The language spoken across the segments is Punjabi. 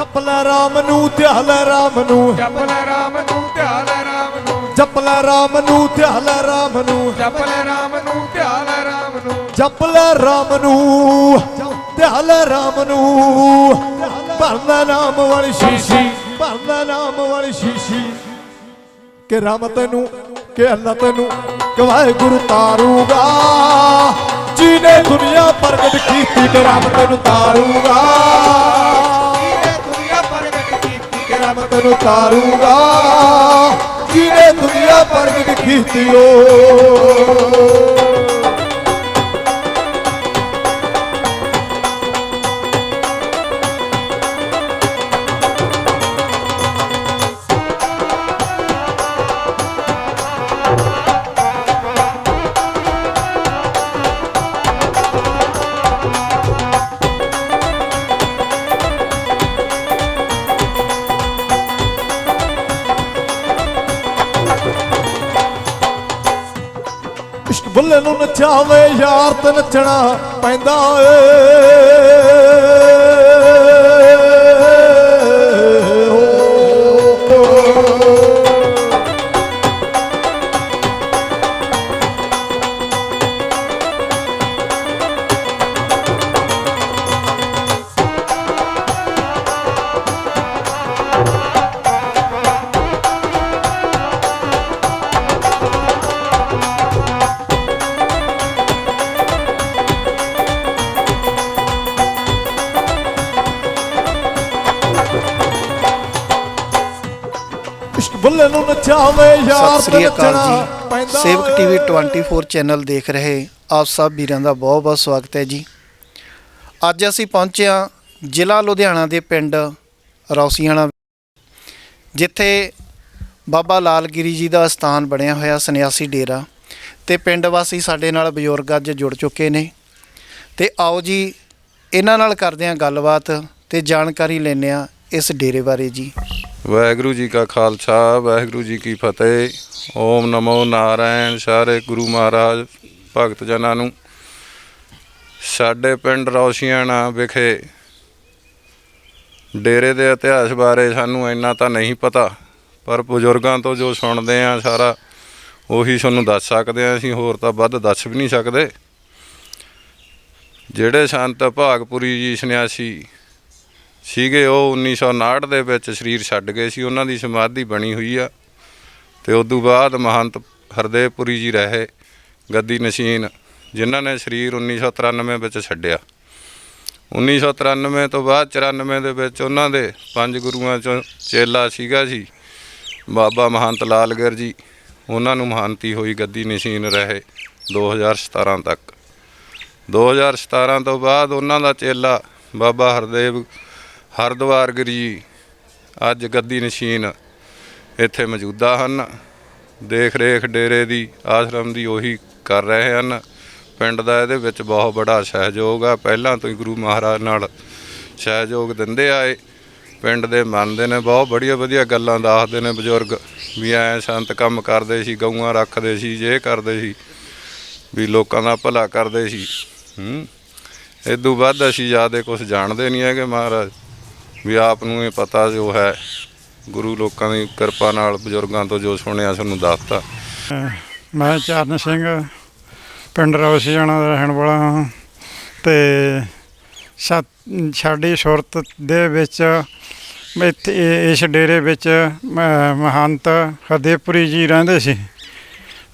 ਜਪ ਲੈ ਰਾਮ ਨੂੰ ਧਿਆਲ ਰਾਮ ਨੂੰ। ਜਪ ਲੈ ਰਾਮ ਨੂੰ ਧਿਆਲ ਰਾਮ ਨੂੰ। ਜਪ ਲੈ ਰਾਮ ਨੂੰ ਧਿਆਲ ਰਾਮ ਨੂੰ। ਜਪ ਲੈ ਰਾਮ ਨੂੰ ਧਿਆਲ ਰਾਮ ਨੂੰ। ਜਪ ਲੈ ਰਾਮ ਨੂੰ ਰਾਮ ਨੂੰ। ਭਰਦਾ ਨਾਮ ਵਾਲੀ ਸ਼ੀਸ਼ੀ ਭਰਦਾ ਨਾਮ ਵਾਲੀ ਸ਼ੀਸ਼ੀ। ਕਿ ਰਾਮ ਤੈਨੂੰ ਕਿ ਅੱਲਾ ਤੈਨੂੰ ਕਿ ਵਾਹਿਗੁਰੂ ਤਾਰੂਗਾ। ਜਿਹਨੇ ਦੁਨੀਆ ਪ੍ਰਗਟ ਕੀਤੀ ਕਿ ਰਾਮ ਤੈਨੂੰ ਤਾਰੂਗਾ। ਕੀਤੀ ਕਿ ਰੱਬ ਤੈਨੂੰ ਤਾਰੂਗਾ। ਜਿਹਨੇ ਦੁਨੀਆ ਪ੍ਰਗਟ ਕੀਤੀ ਓ। ਇਸ਼ਕ ਬੁੱਲੇ ਯਾਰ ਤੇ ਨੱਚਣਾ ਪੈਂਦਾ ਏ। ਬੁੱਲੇ ਨੂੰ ਨਚਾਵੇ ਯਾਰ ਸਤਿ ਤੇ ਸ੍ਰੀ ਅਕਾਲ ਨੱਚਣਾ ਜੀ। ਪੈਂਦਾ ਸੇਵਕ। ਟੀਵੀ 24 ਚੈਨਲ ਦੇਖ ਰਹੇ ਆਪ ਸਭ ਵੀਰਾਂ ਦਾ ਬਹੁਤ ਬਹੁਤ ਸਵਾਗਤ ਹੈ ਜੀ। ਅੱਜ ਅਸੀਂ ਪਹੁੰਚੇ ਹਾਂ ਜ਼ਿਲ੍ਹਾ ਲੁਧਿਆਣਾ ਦੇ ਪਿੰਡ ਰੌਸੀਆਣਾ ਜਿੱਥੇ ਬਾਬਾ ਲਾਲਗਿਰੀ ਜੀ ਦਾ ਸਥਾਨ ਬਣਿਆ ਹੋਇਆ ਸੰਨਿਆਸੀ ਡੇਰਾ ਤੇ ਪਿੰਡ ਵਾਸੀ ਸਾਡੇ ਨਾਲ ਬਜ਼ੁਰਗ ਅੱਜ ਜੁੜ ਚੁੱਕੇ ਨੇ। ਤੇ ਆਓ ਜੀ ਇਹਨਾਂ ਨਾਲ ਕਰਦੇ ਹਾਂ ਗੱਲਬਾਤ ਤੇ ਜਾਣਕਾਰੀ ਲੈਂਦੇ ਹਾਂ ਇਸ ਡੇਰੇ ਬਾਰੇ ਜੀ। ਵਾਹਿਗੁਰੂ ਜੀ ਕਾ ਖਾਲਸਾ, ਵਾਹਿਗੁਰੂ ਜੀ ਕੀ ਫਤਿਹ। ਓਮ ਨਮੋ ਨਾਰਾਇਣ, ਸਾਰੇ ਗੁਰੂ ਮਹਾਰਾਜ, ਭਗਤ ਜਨਾਂ ਨੂੰ। ਸਾਡੇ ਪਿੰਡ ਰੌਸ਼ੀਆਣਾ ਵਿਖੇ ਡੇਰੇ ਦੇ ਇਤਿਹਾਸ ਬਾਰੇ ਸਾਨੂੰ ਇੰਨਾ ਤਾਂ ਨਹੀਂ ਪਤਾ, ਪਰ ਬਜ਼ੁਰਗਾਂ ਤੋਂ ਜੋ ਸੁਣਦੇ ਆ ਸਾਰਾ, ਉਹੀ ਤੁਹਾਨੂੰ ਦੱਸ ਸਕਦੇ ਆ ਅਸੀਂ, ਹੋਰ ਤਾਂ ਵੱਧ ਦੱਸ ਵੀ ਨਹੀਂ ਸਕਦੇ। ਜਿਹੜੇ ਸੰਤ ਭਾਗਪੁਰੀ ਜੀ, ਸੰਨਿਆਸੀ ਸੀਗੇ ਉਹ 1959 ਦੇ ਵਿੱਚ ਸਰੀਰ ਛੱਡ ਗਏ ਸੀ, ਉਹਨਾਂ ਦੀ ਸਮਾਧੀ ਬਣੀ ਹੋਈ ਆ। ਤੇ ਉਸ ਤੋਂ ਬਾਅਦ ਮਹੰਤ ਹਰਦੇਵਪੁਰੀ ਜੀ ਰਹੇ, ਗੱਦੀ ਨਸ਼ੀਨ, ਜਿਨ੍ਹਾਂ ਨੇ ਸਰੀਰ 1993 ਵਿੱਚ ਛੱਡਿਆ। 1993 ਤੋਂ ਬਾਅਦ 94 ਦੇ ਵਿੱਚ ਉਹਨਾਂ ਦੇ ਪੰਜ ਗੁਰੂਆਂ ਚੋਂ ਚੇਲਾ ਸੀਗਾ ਜੀ, ਬਾਬਾ ਮਹੰਤ ਲਾਲਗਰ ਜੀ। ਉਹਨਾਂ ਨੂੰ ਮਹੰਤੀ ਹੋਈ ਗੱਦੀ ਨਸ਼ੀਨ ਰਹੇ 2017 ਤੱਕ। 2017 ਤੋਂ ਬਾਅਦ ਉਹਨਾਂ ਦਾ ਚੇਲਾ ਬਾਬਾ ਹਰਦੇਵ ਹਰਦੁਆਰਗਿਰੀ ਜੀ ਅੱਜ ਗੱਦੀ ਨਸ਼ੀਨ ਇੱਥੇ ਮੌਜੂਦਾ ਹਨ। ਦੇਖ ਰੇਖ ਡੇਰੇ ਦੀ, ਆਸ਼ਰਮ ਦੀ ਉਹੀ ਕਰ ਰਹੇ ਹਨ। ਪਿੰਡ ਦਾ ਇਹਦੇ ਵਿੱਚ ਬਹੁਤ ਬੜਾ ਸਹਿਯੋਗ ਆ। ਪਹਿਲਾਂ ਤੋਂ ਹੀ ਗੁਰੂ ਮਹਾਰਾਜ ਨਾਲ ਸਹਿਯੋਗ ਦਿੰਦੇ ਆਏ। ਪਿੰਡ ਦੇ ਮੰਨਦੇ ਨੇ, ਬਹੁਤ ਬੜੀਆਂ ਵਧੀਆ ਗੱਲਾਂ ਦੱਸਦੇ ਨੇ ਬਜ਼ੁਰਗ। ਵੀ ਐ ਸੰਤ ਕੰਮ ਕਰਦੇ ਸੀ, ਗਊਆਂ ਰੱਖਦੇ ਸੀ, ਜੇ ਕਰਦੇ ਸੀ, ਵੀ ਲੋਕਾਂ ਦਾ ਭਲਾ ਕਰਦੇ ਸੀ। ਹੂੰ। ਇਦੋਂ ਵੱਧ ਅਸੀਂ ਜ਼ਿਆਦਾ ਕੁਝ ਜਾਣਦੇ ਨਹੀਂ ਹੈਗੇ ਮਹਾਰਾਜ। ਵੀ ਆਪ ਨੂੰ ਇਹ ਪਤਾ ਜੋ ਹੈ ਗੁਰੂ ਲੋਕਾਂ ਦੀ ਕਿਰਪਾ ਨਾਲ ਬਜ਼ੁਰਗਾਂ ਤੋਂ ਜੋ ਸੁਣਿਆ ਤੁਹਾਨੂੰ ਦੱਸਤਾ। ਮੈਂ ਚਰਨ ਸਿੰਘ ਪਿੰਡ ਰੌਸੀਆਣਾ ਦਾ ਰਹਿਣ ਵਾਲਾ ਹਾਂ ਤੇ ਸਾਡੀ ਸੁਰਤ ਦੇ ਵਿੱਚ ਇੱਥੇ ਇਸ ਡੇਰੇ ਵਿੱਚ ਮਹੰਤ ਹਰਦੇਵਪੁਰੀ ਜੀ ਰਹਿੰਦੇ ਸੀ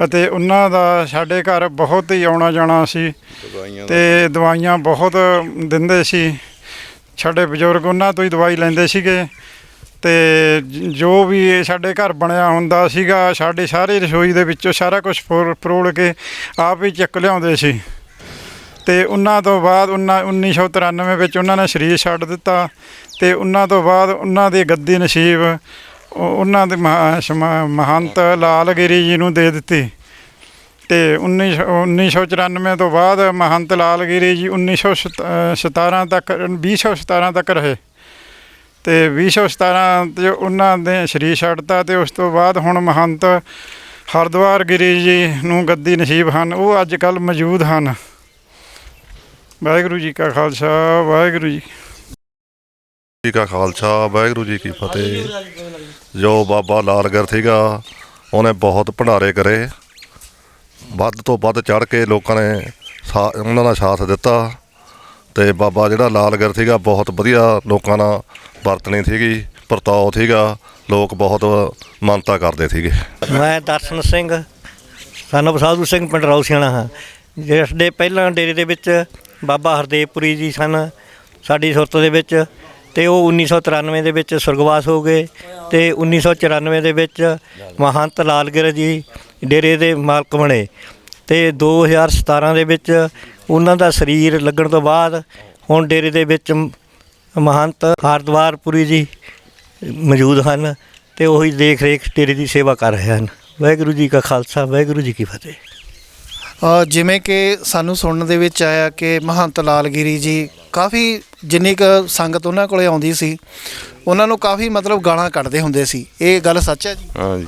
ਅਤੇ ਉਹਨਾਂ ਦਾ ਸਾਡੇ ਘਰ ਬਹੁਤ ਹੀ ਆਉਣਾ ਜਾਣਾ ਸੀ ਤੇ ਦਵਾਈਆਂ ਬਹੁਤ ਦਿੰਦੇ ਸੀ। ਸਾਡੇ ਬਜ਼ੁਰਗ ਉਹਨਾਂ ਤੋਂ ਹੀ ਦਵਾਈ ਲੈਂਦੇ ਸੀਗੇ ਤੇ ਜੋ ਵੀ ਇਹ ਸਾਡੇ ਘਰ ਬਣਿਆ ਹੁੰਦਾ ਸੀਗਾ, ਸਾਡੇ ਸਾਰੇ ਰਸੋਈ ਦੇ ਵਿੱਚੋਂ ਸਾਰਾ ਕੁਝ ਫਰੋਲ ਕੇ ਆਪ ਹੀ ਚੱਕ ਲਿਆਉਂਦੇ ਸੀ। ਤੇ ਉਹਨਾਂ ਤੋਂ ਬਾਅਦ ਉਹਨਾਂ 1993 ਵਿੱਚ ਉਹਨਾਂ ਨੇ ਸਰੀਰ ਛੱਡ ਦਿੱਤਾ ਤੇ ਉਹਨਾਂ ਤੋਂ ਬਾਅਦ ਉਹਨਾਂ ਦੀ ਗੱਦੀ ਨਸੀਬ ਉਹਨਾਂ ਦੇ ਮਹਾ- ਸਮਾ- ਮਹੰਤ ਲਾਲਗਿਰੀ ਜੀ ਨੂੰ ਦੇ ਦਿੱਤੀ। ਤੇ 19 1994 ਤੋਂ ਬਾਅਦ ਮਹੰਤ ਲਾਲਗਿਰੀ ਜੀ 1917 ਤੱਕ 2017 ਤੱਕ ਰਹੇ। ਤੇ 2017 ਤੇ ਉਹਨਾਂ ਦੇ ਸਰੀਰ ਛੱਡਤਾ ਤੇ ਉਸ ਤੋਂ ਬਾਅਦ ਹੁਣ ਮਹੰਤ ਹਰਦੁਆਰ ਗਿਰੀ ਜੀ ਨੂੰ ਗੱਦੀ ਨਸੀਬ ਹਨ। ਉਹ ਅੱਜ ਕੱਲ ਮੌਜੂਦ ਹਨ। ਵਾਹਿਗੁਰੂ ਜੀ ਕਾ ਖਾਲਸਾ, ਵਾਹਿਗੁਰੂ ਜੀ ਜੀ ਕਾ ਖਾਲਸਾ, ਵਾਹਿਗੁਰੂ ਜੀ ਕੀ ਫਤਿਹ। ਜੋ ਬਾਬਾ ਲਾਲਗਰ ਸੀਗਾ, ਉਹਨੇ ਬਹੁਤ ਭੰਡਾਰੇ ਕਰੇ। ਵੱਧ ਤੋਂ ਵੱਧ ਚੜ ਕੇ ਲੋਕਾਂ ਨੇ ਸਾ- ਉਹਨਾਂ ਦਾ ਸਾਥ ਦਿੱਤਾ ਤੇ ਬਾਬਾ ਜਿਹੜਾ ਲਾਲਗਰ ਸੀਗਾ, ਬਹੁਤ ਵਧੀਆ ਲੋਕਾਂ ਨਾਲ ਵਰਤਣੀ ਸੀਗੀ, ਵਰਤਾਓ ਸੀਗਾ, ਲੋਕ ਬਹੁਤ ਮਾਨਤਾ ਕਰਦੇ ਸੀਗੇ। ਮੈਂ ਦਰਸ਼ਨ ਸਿੰਘ, ਸਾਨੂੰ ਸਾਧੂ ਸਿੰਘ ਪਿੰਡ ਰੌਸੀਆਣਾ ਹਾਂ। ਜਿਸ ਦੇ ਪਹਿਲਾਂ ਡੇਰੇ ਦੇ ਵਿੱਚ ਬਾਬਾ ਹਰਦੇਵਪੁਰੀ ਜੀ ਸਨ, ਸਾਡੀ ਸੁਰਤ ਦੇ ਵਿੱਚ, ਤੇ ਉਹ 1993 ਦੇ ਵਿੱਚ ਸੁਰਗਵਾਸ ਹੋ ਗਏ ਤੇ 1994 ਦੇ ਵਿੱਚ ਮਹੰਤ ਲਾਲਗਿਰ ਜੀ ਡੇਰੇ ਦੇ ਮਾਲਕ ਬਣੇ ਤੇ 2017 ਦੇ ਵਿੱਚ ਉਹਨਾਂ ਦਾ ਸਰੀਰ ਲੱਗਣ ਤੋਂ ਬਾਅਦ ਹੁਣ ਡੇਰੇ ਦੇ ਵਿੱਚ ਮਹੰਤ ਹਰਦਵਾਰਪੁਰੀ ਜੀ ਮੌਜੂਦ ਹਨ ਤੇ ਉਹੀ ਦੇਖ ਰੇਖ ਡੇਰੇ ਦੀ ਸੇਵਾ ਕਰ ਰਹੇ ਹਨ। ਵਾਹਿਗੁਰੂ ਜੀ ਕਾ ਖਾਲਸਾ ਵਾਹਿਗੁਰੂ ਜੀ ਕੀ ਫਤਿਹ। ਜਿਵੇਂ ਕਿ ਸਾਨੂੰ ਸੁਣਨ ਦੇ ਵਿੱਚ ਆਇਆ ਕਿ ਮਹੰਤ ਲਾਲਗਿਰੀ ਜੀ ਕਾਫੀ ਜਿੰਨੀ ਕੁ ਸੰਗਤ ਉਹਨਾਂ ਕੋਲੇ ਆਉਂਦੀ ਸੀ ਉਹਨਾਂ ਨੂੰ ਕਾਫੀ ਮਤਲਬ ਗਾਲਾਂ ਕੱਢਦੇ ਹੁੰਦੇ ਸੀ। ਇਹ ਗੱਲ ਸੱਚ ਹੈ ਜੀ? ਹਾਂਜੀ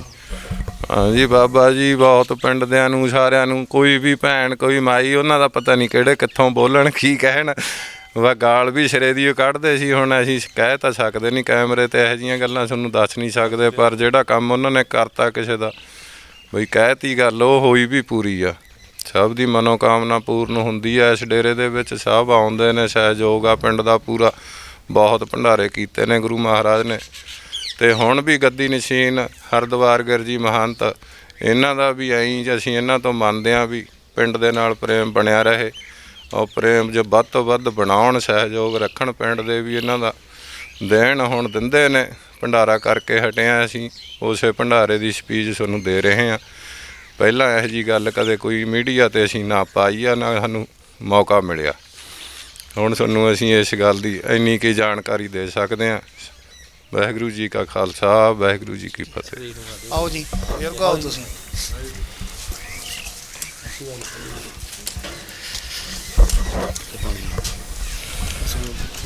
ਹਾਂਜੀ ਬਾਬਾ ਜੀ, ਬਹੁਤ ਪਿੰਡ ਦਿਆਂ ਨੂੰ, ਸਾਰਿਆਂ ਨੂੰ, ਕੋਈ ਵੀ ਭੈਣ, ਕੋਈ ਮਾਈ, ਉਹਨਾਂ ਦਾ ਪਤਾ ਨਹੀਂ ਕਿਹੜੇ ਕਿੱਥੋਂ ਬੋਲਣ, ਕੀ ਕਹਿਣ। ਵਾ ਗਾਲ ਵੀ ਸਿਰੇ ਦੀ ਕੱਢਦੇ ਸੀ, ਹੁਣ ਅਸੀਂ ਕਹਿ ਤਾਂ ਸਕਦੇ ਨਹੀਂ, ਕੈਮਰੇ ਤੇ ਇਹੋ ਜਿਹੀਆਂ ਗੱਲਾਂ ਤੁਹਾਨੂੰ ਦੱਸ ਨਹੀਂ ਸਕਦੇ, ਪਰ ਜਿਹੜਾ ਕੰਮ ਉਹਨਾਂ ਨੇ ਕਰਤਾ ਕਿਸੇ ਦਾ, ਬਈ ਕਹਿਤੀ ਗੱਲ, ਉਹ ਹੋਈ ਵੀ ਪੂਰੀ ਆ। ਸਭ ਦੀ ਮਨੋਕਾਮਨਾ ਪੂਰਨ ਹੁੰਦੀ ਆ, ਇਸ ਡੇਰੇ ਦੇ ਵਿੱਚ ਸਭ ਆਉਂਦੇ ਨੇ, ਸਹਿਯੋਗ ਆ, ਪਿੰਡ ਦਾ ਪੂਰਾ, ਬਹੁਤ ਭੰਡਾਰੇ ਕੀਤੇ ਨੇ ਗੁਰੂ ਮਹਾਰਾਜ ਨੇ। ਤੇ ਹੁਣ ਵੀ ਗੱਦੀ ਨਸ਼ੀਨ ਹਰਦਵਾਰਗਰ ਜੀ ਮਹੰਤ, ਇਹਨਾਂ ਦਾ ਵੀ ਐਂ ਹੀ ਅਸੀਂ ਇਹਨਾਂ ਤੋਂ ਮੰਨਦੇ ਹਾਂ ਵੀ ਪਿੰਡ ਦੇ ਨਾਲ ਪ੍ਰੇਮ ਬਣਿਆ ਰਹੇ। ਉਹ ਪ੍ਰੇਮ ਜੋ ਵੱਧ ਤੋਂ ਵੱਧ ਬਣਾਉਣ ਸਹਿਯੋਗ ਰੱਖਣ ਪਿੰਡ ਦੇ ਵੀ ਇਹਨਾਂ ਦਾ ਦੇਣ ਹੁਣ ਦਿੰਦੇ ਨੇ। ਭੰਡਾਰਾ ਕਰਕੇ ਹਟਿਆ ਅਸੀਂ, ਉਸੇ ਭੰਡਾਰੇ ਦੀ ਸਪੀਚ ਤੁਹਾਨੂੰ ਦੇ ਰਹੇ ਹਾਂ। ਪਹਿਲਾਂ ਇਹੋ ਜੀ ਗੱਲ ਕਦੇ ਕੋਈ ਮੀਡੀਆ ਤੇ ਅਸੀਂ ਨਾ ਪਾਈ ਆ, ਨਾ ਸਾਨੂੰ ਮੌਕਾ ਮਿਲਿਆ। ਹੁਣ ਤੁਹਾਨੂੰ ਅਸੀਂ ਇਸ ਗੱਲ ਦੀ ਇੰਨੀ ਕੀ ਜਾਣਕਾਰੀ ਦੇ ਸਕਦੇ ਹਾਂ। ਵਾਹਿਗੁਰੂ ਜੀ ਕਾ ਖਾਲਸਾ ਵਾਹਿਗੁਰੂ ਜੀ ਕੀ ਫਤਿਹ। ਆਓ ਜੀ ਬਜ਼ੁਰਗ ਆਓ ਤੁਸੀਂ।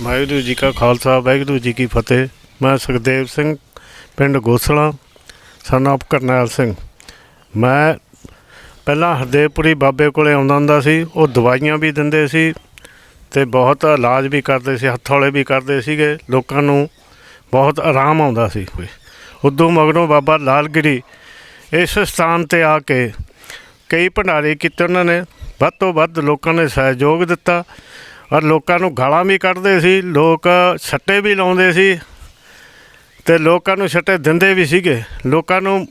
ਵਾਹਿਗੁਰੂ ਜੀ ਕਾ ਖਾਲਸਾ ਵਾਹਿਗੁਰੂ ਜੀ ਕੀ ਫਤਿਹ। ਮੈਂ ਸੁਖਦੇਵ ਸਿੰਘ ਪਿੰਡ ਗੋਸਲਾ son of ਕਰਨੈਲ ਸਿੰਘ। ਮੈਂ ਪਹਿਲਾਂ ਹਰਦੇਵਪੁਰੀ ਬਾਬੇ ਕੋਲੇ ਆਉਂਦਾ ਹੁੰਦਾ ਸੀ ਉਹ ਦਵਾਈਆਂ ਵੀ ਦਿੰਦੇ ਸੀ ਤੇ ਬਹੁਤ ਇਲਾਜ ਵੀ ਕਰਦੇ ਸੀ ਹੱਥੋਲੇ ਵੀ ਕਰਦੇ ਸੀਗੇ ਲੋਕਾਂ ਨੂੰ ਬਹੁਤ ਆਰਾਮ ਆਉਂਦਾ ਸੀ ਉਦੋਂ ਮਗਰੋਂ ਬਾਬਾ ਲਾਲਗਿਰੀ ਇਸ ਸਥਾਨ ਤੇ ਆ ਕੇ ਕਈ ਭੰਡਾਰੇ ਕੀਤੇ ਉਹਨਾਂ ਨੇ। ਵੱਧ ਤੋਂ ਵੱਧ ਲੋਕਾਂ ਨੇ ਸਹਿਯੋਗ ਦਿੱਤਾ ਔਰ ਲੋਕਾਂ ਨੂੰ ਗਾਲਾਂ ਵੀ ਕੱਢਦੇ ਸੀ। ਲੋਕ ਸੱਟੇ ਵੀ ਲਾਉਂਦੇ ਸੀ ਤੇ ਲੋਕਾਂ ਨੂੰ ਸੱਟੇ ਦਿੰਦੇ ਵੀ ਸੀਗੇ। ਲੋਕਾਂ ਨੂੰ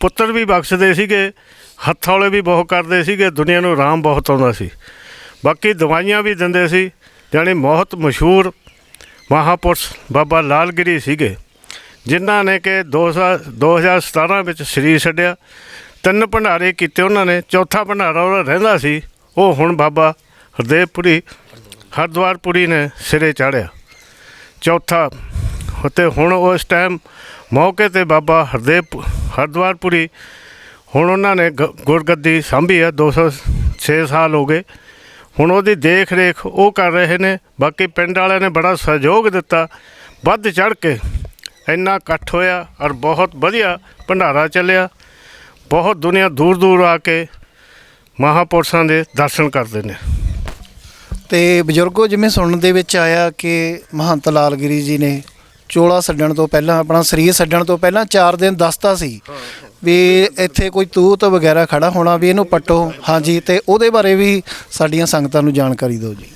ਪੁੱਤਰ ਵੀ ਬਖਸ਼ਦੇ ਸੀਗੇ ਹੱਥੌਲੇ ਵੀ ਬਹੁਤ ਕਰਦੇ ਸੀਗੇ। ਦੁਨੀਆ ਨੂੰ ਆਰਾਮ ਬਹੁਤ ਆਉਂਦਾ ਸੀ। ਬਾਕੀ ਦਵਾਈਆਂ ਵੀ ਦਿੰਦੇ ਸੀ ਜਾਣੀ ਬਹੁਤ ਮਸ਼ਹੂਰ ਮਹਾਪੁਰਸ਼ ਬਾਬਾ ਲਾਲਗਿਰੀ ਸੀਗੇ, ਜਿਨ੍ਹਾਂ ਨੇ ਕਿ 2017 ਵਿੱਚ ਸਰੀਰ ਛੱਡਿਆ। ਤਿੰਨ ਭੰਡਾਰੇ ਕੀਤੇ ਉਹਨਾਂ ਨੇ, ਚੌਥਾ ਭੰਡਾਰਾ ਉਹ ਰਹਿੰਦਾ ਸੀ, ਉਹ ਹੁਣ ਬਾਬਾ ਹਰਦੇਵਪੁਰੀ, ਹਰਦੁਆਰਪੁਰੀ ਨੇ ਸਿਰੇ ਚਾੜਿਆ ਚੌਥਾ, ਅਤੇ ਹੁਣ ਉਸ ਟਾਈਮ ਮੌਕੇ ਤੇ ਬਾਬਾ ਹਰਦੇਵ, ਹਰਦੁਆਰਪੁਰੀ, ਹੁਣ ਉਹਨਾਂ ਨੇ ਗ- ਗੁਰਗੱਦੀ ਸਾਂਭੀ ਹੈ 206 ਸਾਲ ਹੋ ਗਏ। ਹੁਣ ਉਹਦੀ ਦੇਖ ਰੇਖ ਉਹ ਕਰ ਰਹੇ ਨੇ। ਬਾਕੀ ਪਿੰਡ ਵਾਲਿਆਂ ਨੇ ਬੜਾ ਸਹਿਯੋਗ ਦਿੱਤਾ। ਵੱਧ ਚੜ ਕੇ ਇੰਨਾ ਇਕੱਠ ਹੋਇਆ ਔਰ ਬਹੁਤ ਵਧੀਆ ਭੰਡਾਰਾ ਚੱਲਿਆ। ਬਹੁਤ ਦੁਨੀਆ ਦੂਰ ਦੂਰ ਆ ਕੇ ਮਹਾਪੁਰਸ਼ਾਂ ਦੇ ਦਰਸ਼ਨ ਕਰਦੇ ਨੇ। ਤੇ ਬਜ਼ੁਰਗੋ, ਜਿਵੇਂ ਸੁਣਨ ਦੇ ਵਿੱਚ ਆਇਆ ਕਿ ਮਹੰਤ ਲਾਲਗਿਰੀ ਜੀ ਨੇ ਚੋਲਾ ਛੱਡਣ ਤੋਂ ਪਹਿਲਾਂ, ਆਪਣਾ ਸਰੀਰ ਛੱਡਣ ਤੋਂ ਪਹਿਲਾਂ 4 ਦਿਨ ਦੱਸਤਾ ਸੀ। ਵੀ ਇੱਥੇ ਕੋਈ ਤੂਤ ਵਗੈਰਾ ਖੜਾ ਹੋਣਾ ਵੀ ਇਹਨੂੰ ਪੱਟੋ। ਹਾਂਜੀ, ਤੇ ਉਹਦੇ ਬਾਰੇ ਵੀ ਸਾਡੀਆਂ ਸੰਗਤਾਂ ਨੂੰ ਜਾਣਕਾਰੀ ਦਿਓ ਜੀ।